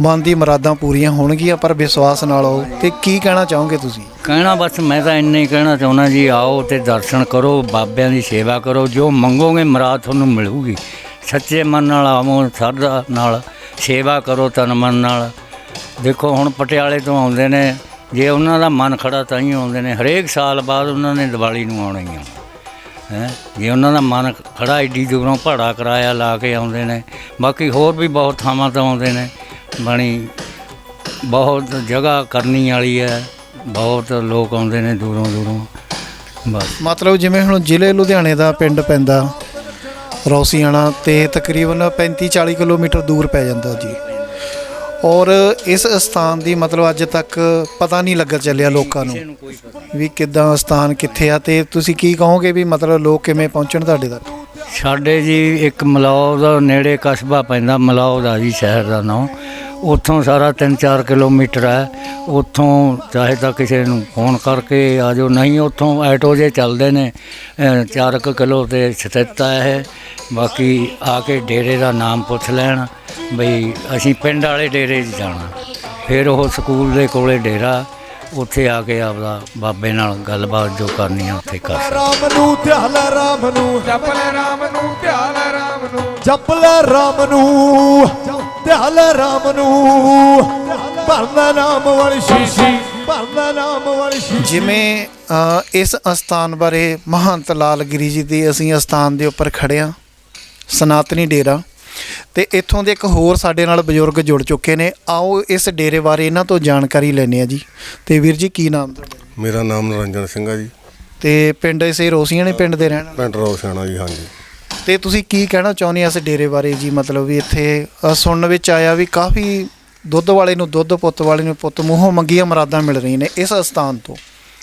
ਮਨ ਦੀ ਮੁਰਾਦਾਂ ਪੂਰੀਆਂ ਹੋਣਗੀਆਂ, ਪਰ ਵਿਸ਼ਵਾਸ ਨਾਲ ਆਓ। ਤੇ ਕੀ ਕਹਿਣਾ ਚਾਹੋਗੇ ਤੁਸੀਂ? ਕਹਿਣਾ ਬਸ, ਮੈਂ ਤਾਂ ਇੰਨਾ ਹੀ ਕਹਿਣਾ ਚਾਹੁੰਦਾ ਜੀ, ਆਓ ਤੇ ਦਰਸ਼ਨ ਕਰੋ, ਬਾਬਿਆਂ ਦੀ ਸੇਵਾ ਕਰੋ। ਜੋ ਮੰਗੋਗੇ, ਮੁਰਾਦ ਤੁਹਾਨੂੰ ਮਿਲੂਗੀ। ਸੱਚੇ ਮਨ ਨਾਲ ਆਵੋ, ਸਰਦਾ ਨਾਲ ਸੇਵਾ ਕਰੋ, ਤਨ ਮਨ ਨਾਲ। ਦੇਖੋ, ਹੁਣ ਪਟਿਆਲੇ ਤੋਂ ਆਉਂਦੇ ਨੇ ਜੇ ਉਹਨਾਂ ਦਾ ਮਨ ਖੜਾ ਤਾਂ ਹੀ ਆਉਂਦੇ ਨੇ। ਹਰੇਕ ਸਾਲ ਬਾਅਦ ਉਹਨਾਂ ਨੇ ਦੀਵਾਲੀ ਨੂੰ ਆਉਣਾ ਹੀ? ਆ ਹੈ ਜੇ ਉਹਨਾਂ ਦਾ ਮਨ ਖੜਾ ਏਡੀ ਦੂਰੋਂ ਭਾੜਾ ਕਰਾਇਆ ਲਾ ਕੇ ਆਉਂਦੇ ਨੇ, ਬਾਕੀ ਹੋਰ ਵੀ ਬਹੁਤ ਥਾਵਾਂ ਤੋਂ ਆਉਂਦੇ ਨੇ। ਬਣੀ ਬਹੁਤ ਜਗ੍ਹਾ ਕਰਨੀ ਵਾਲੀ ਹੈ, ਬਹੁਤ ਲੋਕ ਆਉਂਦੇ ਨੇ ਦੂਰੋਂ ਦੂਰੋਂ। ਬਸ। ਮਤਲਬ ਜਿਵੇਂ ਹੁਣ ਜ਼ਿਲ੍ਹੇ ਲੁਧਿਆਣੇ ਦਾ ਪਿੰਡ ਪੈਂਦਾ, ਰੌਸੀਆਣਾ, ਤੇ ਤਕਰੀਬਨ 35 40 ਕਿਲੋਮੀਟਰ ਦੂਰ ਪੈ ਜਾਂਦਾ ਜੀ। ਔਰ ਇਸ ਸਥਾਨ ਦੀ ਮਤਲਬ ਅੱਜ ਤੱਕ ਪਤਾ ਨਹੀਂ ਲੱਗਾ ਚੱਲਿਆ ਲੋਕਾਂ ਨੂੰ ਵੀ ਕਿੱਦਾਂ ਸਥਾਨ ਕਿੱਥੇ ਆ ਤੇ ਤੁਸੀਂ ਕੀ ਕਹੋਗੇ ਵੀ ਮਤਲਬ ਲੋਕ ਕਿਵੇਂ ਪਹੁੰਚਣ ਤੁਹਾਡੇ ਤੱਕ? ਸਾਡੇ ਜੀ ਇੱਕ ਮਲਾਉ ਦਾ ਨੇੜੇ ਕਸਬਾ ਪੈਂਦਾ ਮਲਾਉ ਦਾ ਜੀ ਸ਼ਹਿਰ ਦਾ ਨਾਮ ਉੱਥੋਂ ਸਾਰਾ 3-4 ਕਿਲੋਮੀਟਰ ਹੈ। ਉੱਥੋਂ ਚਾਹੇ ਤਾਂ ਕਿਸੇ ਨੂੰ ਫੋਨ ਕਰਕੇ ਆ ਜਾਓ ਨਹੀਂ ਉੱਥੋਂ ਆਟੋ ਜੇ ਚੱਲਦੇ ਨੇ 4 ਕਿਲੋ ਤੇ ਸਥਿਤ ਹੈ ਇਹ। ਬਾਕੀ ਆ ਕੇ ਡੇਰੇ ਦਾ ਨਾਮ ਪੁੱਛ ਲੈਣ ਬਈ ਅਸੀਂ ਪਿੰਡ ਵਾਲੇ ਡੇਰੇ 'ਚ ਜਾਣਾ। ਫਿਰ ਉਹ ਸਕੂਲ ਦੇ ਕੋਲੇ ਡੇਰਾ ਉੱਥੇ ਆ ਕੇ ਆਪਦਾ ਬਾਬੇ ਨਾਲ ਗੱਲਬਾਤ ਜੋ ਕਰਨੀ ਆ ਉੱਥੇ ਕਰ ਰਾਮ ਨੂੰ ਧਿਆਲ ਰਾਮ ਨੂੰ। ਜਪ ਲੈ ਰਾਮ ਨੂੰ ਧਿਆਨ ਰਾਮ ਨੂੰ। ਜਪ ਲੈ ਰਾਮ ਨੂੰ। ਧਿਆਲ ਰਾਮ ਨੂੰ। ਭਰਦਾ ਨਾਮ ਵਾਲੀ ਸ਼ੀਸ਼ੀ ਭਰਦਾ ਨਾਮ ਵਾਲੀ ਸ਼ੀਸ਼ੀ। ਜਿਵੇਂ ਇਸ ਅਸਥਾਨ ਬਾਰੇ ਮਹੰਤ ਲਾਲ ਗਿਰੀ ਜੀ ਦੇ ਅਸੀਂ ਅਸਥਾਨ ਦੇ ਉੱਪਰ ਖੜੇ ਹਾਂ ਸਨਾਤਨੀ ਡੇਰਾ। ਤੇ ਇੱਥੋਂ ਦੇ ਇੱਕ ਹੋਰ ਸਾਡੇ ਨਾਲ ਬਜ਼ੁਰਗ ਜੁੜ ਚੁੱਕੇ ਨੇ। ਆਓ ਇਸ ਡੇਰੇ ਬਾਰੇ ਇਹਨਾਂ ਤੋਂ ਜਾਣਕਾਰੀ ਲੈਣੇ ਆ ਜੀ। ਤੇ ਵੀਰ ਜੀ ਕੀ ਨਾਮ ਤੁਹਾਡਾ? ਮੇਰਾ ਨਾਮ ਨਰਿੰਦਰ ਸਿੰਘ ਆ ਜੀ। ਤੇ ਪਿੰਡ ਇਸੇ ਰੋਸੀਆਂ ਨੇ ਪਿੰਡ ਦੇ ਰਹਿਣ? ਪਿੰਡ ਰੋਸ਼ਾਣਾ ਜੀ ਹਾਂਜੀ। ਤੇ ਤੁਸੀਂ ਕੀ ਕਹਿਣਾ ਚਾਹੁੰਦੇ ਆ ਇਸ ਡੇਰੇ ਬਾਰੇ ਜੀ? ਮਤਲਬ ਵੀ ਇੱਥੇ ਅ, ਸੁਣਨ ਵਿੱਚ ਆਇਆ ਵੀ ਕਾਫੀ ਦੁੱਧ ਵਾਲੇ ਨੂੰ ਦੁੱਧ ਪੁੱਤ ਵਾਲੇ ਨੂੰ ਪੁੱਤ ਮੂੰਹੋਂ ਮੰਗੀਆਂ ਮਰਾਦਾਂ ਮਿਲ ਰਹੀਆਂ ਨੇ ਇਸ ਸਥਾਨ ਤੋਂ।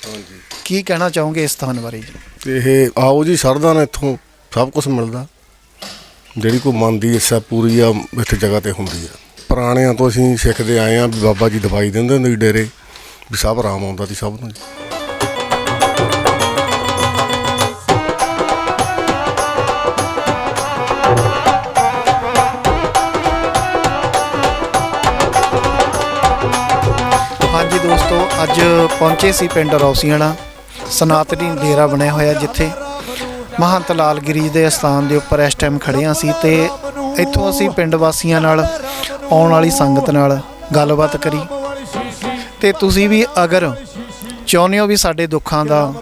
ਹਾਂਜੀ। ਕੀ ਕਹਿਣਾ ਚਾਹੋਗੇ ਇਸ ਸਥਾਨ ਬਾਰੇ ਜੀ? ਤੇ ਇਹ ਆਓ ਜੀ ਸਰਦਾ ਨੇ ਇੱਥੋਂ ਸਭ ਕੁਝ ਮਿਲਦਾ। ਜਿਹੜੀ ਕੋਈ ਮਨ ਦੀ ਇੱਛਾ ਪੂਰੀ ਆ ਇੱਥੇ ਜਗ੍ਹਾ ਤੇ ਹੁੰਦੀ ਆ। ਪੁਰਾਣਿਆਂ ਤੋਂ ਅਸੀਂ ਸਿੱਖਦੇ ਆਏ ਆ ਵੀ ਬਾਬਾ ਜੀ ਦਵਾਈ ਦਿੰਦੇ ਹੁੰਦੇ ਸੀ ਡੇਰੇ ਵੀ ਸਭ ਆਰਾਮ ਆਉਂਦਾ ਸੀ ਸਭ ਨੂੰ ਜੀ। ਦੋਸਤੋ, ਅੱਜ ਪਹੁੰਚੇ ਸੀ ਪਿੰਡ ਰੌਸੀਆਣਾ, ਸਨਾਤਨੀ ਡੇਰਾ ਬਣਿਆ ਹੋਇਆ ਜਿੱਥੇ ਮਹੰਤ ਲਾਲ ਗਿਰੀ ਦੇ ਅਸਥਾਨ ਦੇ ਉੱਪਰ ਇਸ ਟਾਈਮ ਖੜੇ ਸੀ ਤੇ ਇੱਥੋਂ ਅਸੀਂ ਪਿੰਡ ਵਾਸੀਆਂ ਨਾਲ ਆਉਣ ਵਾਲੀ ਸੰਗਤ ਨਾਲ ਗੱਲਬਾਤ ਕਰੀ। ਤੇ ਤੁਸੀਂ ਵੀ ਅਗਰ ਚਾਹੁੰਦੇ ਹੋ ਵੀ ਸਾਡੇ ਦੁੱਖਾਂ ਦਾ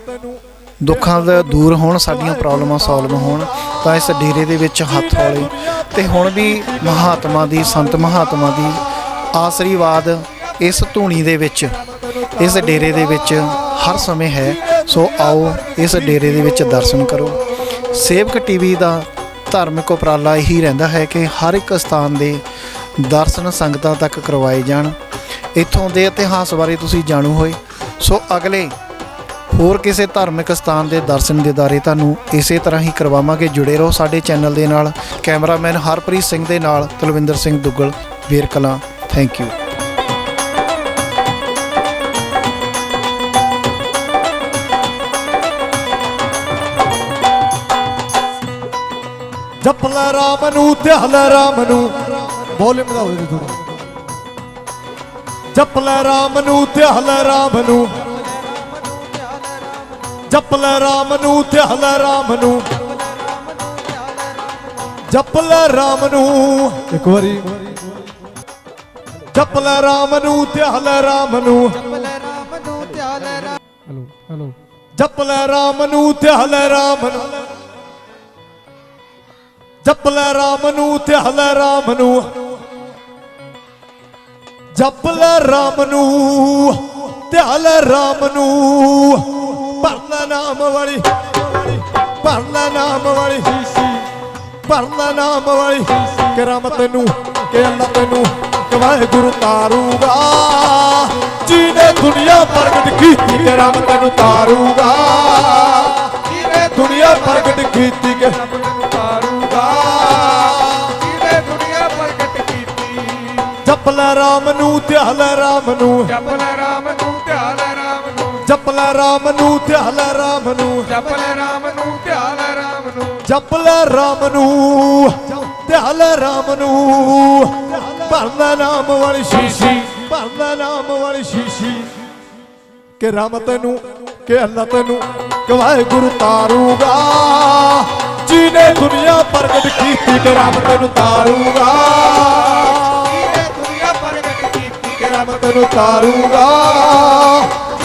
ਦੁੱਖਾਂ ਦਾ ਦੂਰ ਹੋਣ, ਸਾਡੀਆਂ ਪ੍ਰੋਬਲਮਾਂ ਸੋਲਵ ਹੋਣ, ਤਾਂ ਇਸ ਡੇਰੇ ਦੇ ਵਿੱਚ ਹੱਥ ਹੌਲੇ ਤੇ ਹੁਣ ਵੀ ਮਹਾਤਮਾ ਦੀ, ਸੰਤ ਮਹਾਤਮਾ ਦੀ ਆਸ਼ੀਰਵਾਦ ਇਸ ਧੂਣੀ ਦੇ ਵਿੱਚ, ਇਸ ਡੇਰੇ ਦੇ ਵਿੱਚ ਹਰ ਸਮੇਂ ਹੈ। ਸੋ ਆਓ ਇਸ ਡੇਰੇ ਦੇ ਵਿੱਚ ਦਰਸ਼ਨ ਕਰੋ। ਸੇਵਕ ਟੀਵੀ ਦਾ ਧਾਰਮਿਕ ਉਪਰਾਲਾ ਇਹੀ ਰਹਿੰਦਾ ਹੈ ਕਿ ਹਰ ਇੱਕ ਸਥਾਨ ਦੇ ਦਰਸ਼ਨ ਸੰਗਤਾਂ ਤੱਕ ਕਰਵਾਏ ਜਾਣ। ਇੱਥੋਂ ਦੇ ਇਤਿਹਾਸ ਬਾਰੇ ਤੁਸੀਂ ਜਾਣੂ ਹੋਏ। ਸੋ ਅਗਲੇ ਹੋਰ ਕਿਸੇ ਧਾਰਮਿਕ ਸਥਾਨ ਦੇ ਦਰਸ਼ਨ ਦਿਦਾਰੇ ਤੁਹਾਨੂੰ ਇਸੇ ਤਰ੍ਹਾਂ ਹੀ ਕਰਵਾਵਾਂਗੇ। ਜੁੜੇ ਰਹੋ ਸਾਡੇ ਚੈਨਲ ਦੇ ਨਾਲ। ਕੈਮਰਾਮੈਨ ਹਰਪ੍ਰੀਤ ਸਿੰਘ ਦੇ ਨਾਲ ਤਲਵਿੰਦਰ ਸਿੰਘ ਦੁੱਗਲ ਵੀਰ ਥੈਂਕ ਯੂ ਰਾਮ ਨੂੰ ਧਿਆਲ ਰਾਮ ਨੂੰ ਵੋਲਿਊਮ ਵਧਾਓ ਜੀ ਥੋੜਾ ਜਪ ਲੈ ਰਾਮ ਨੂੰ ਧਿਆਲ ਰਾਮ ਨੂੰ ਜਪ ਲੈ ਰਾਮ ਨੂੰ ਧਿਆਲ ਰਾਮ ਨੂੰ ਜਪ ਲੈ ਰਾਮ ਨੂੰ ਇੱਕ ਵਾਰੀ ਜਪ ਲੈ ਰਾਮ ਨੂੰ ਧਿਆਲ ਰਾਮ ਨੂੰ ਹਲੋ ਹਲੋ ਜਪ ਲੈ ਰਾਮ ਨੂੰ ਧਿਆਲ ਰਾਮ ਨੂੰ ਜਪ ਲੈ ਰਾਮ ਨੂੰ ਧਿਆਲ ਰਾਮ ਨੂੰ। ਜਪ ਲੈ ਰਾਮ ਨੂੰ ਧਿਆਲ ਰਾਮ ਨੂੰ। ਭਰਨਾ ਨਾਮ ਵਾਲੀ, ਭਰਨਾ ਨਾਮ ਵਾਲੀ ਭਰਨਾ ਨਾਮ ਵਾਲੀ ਕਰਾਮਤ ਨੂੰ ਕਿ ਅੱਲਾ ਤੈਨੂੰ ਕਵਾਏ ਗੁਰੂ ਤਾਰੂਗਾ। ਜਿਹਨੇ ਦੁਨੀਆ ਪ੍ਰਗਟ ਕੀਤੀ ਕਰਾਮਤ ਤੈਨੂੰ ਤਾਰੂਗਾ। ਜਿਹਨੇ ਦੁਨੀਆ ਪ੍ਰਗਟ ਕੀਤੀ ਕਿ ਤਾਰੂਗਾ। ਜਪ ਲੈ ਰਾਮ ਨੂੰ ਧਿਆਲ ਰਾਮ ਨੂੰ। ਜਪ ਲੈ ਰਾਮ ਨੂੰ ਧਿਆਨ ਰਾਮ ਨੂੰ। ਜਪ ਲੈ ਰਾਮ ਨੂੰ ਧਿਆਲ ਰਾਮ ਨੂੰ। ਜਪ ਲੈ ਰਾਮ ਨੂੰ ਧਿਆਨ ਰਾਮ ਨੂੰ। ਜਪ ਲੈ ਰਾਮ ਨੂੰ ਧਿਆਲ ਰਾਮ ਨੂੰ। ਭਰਦਾ ਨਾਮ ਵਾਲੀ ਸ਼ੀਸ਼ੀ ਭਰਦਾ ਨਾਮ ਵਾਲੀ ਸ਼ੀਸ਼ੀ। ਕਿ ਰਾਮ ਤੈਨੂੰ ਕਿ ਅੱਲਾ ਤੈਨੂੰ ਕਵਾਏ ਗੁਰੂ ਤਾਰੂਗਾ। ਜਿਹਨੇ ਦੁਨੀਆ ਪ੍ਰਗਟ ਕੀਤੀ ਕਿ ਰਾਮ ਤੈਨੂੰ ਤਾਰੂਗਾ। ਕੀਤੀ ਕਿ ਤੈਨੂੰ ਤਾਰੂਗਾ।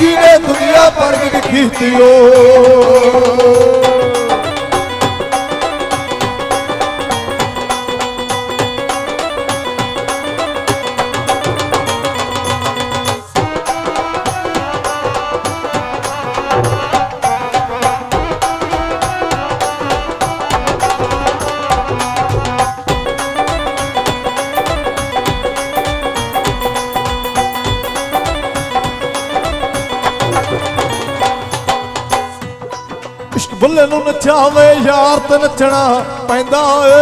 ਜਿਹਨੇ ਦੁਨੀਆ ਪ੍ਰਗਟ ਕੀਤੀ ਓ। ਬੁੱਲੇ ਨੂੰ ਨਚਾਵੇ ਯਾਰ ਤੇ ਨੱਚਣਾ ਪੈਂਦਾ ਏ।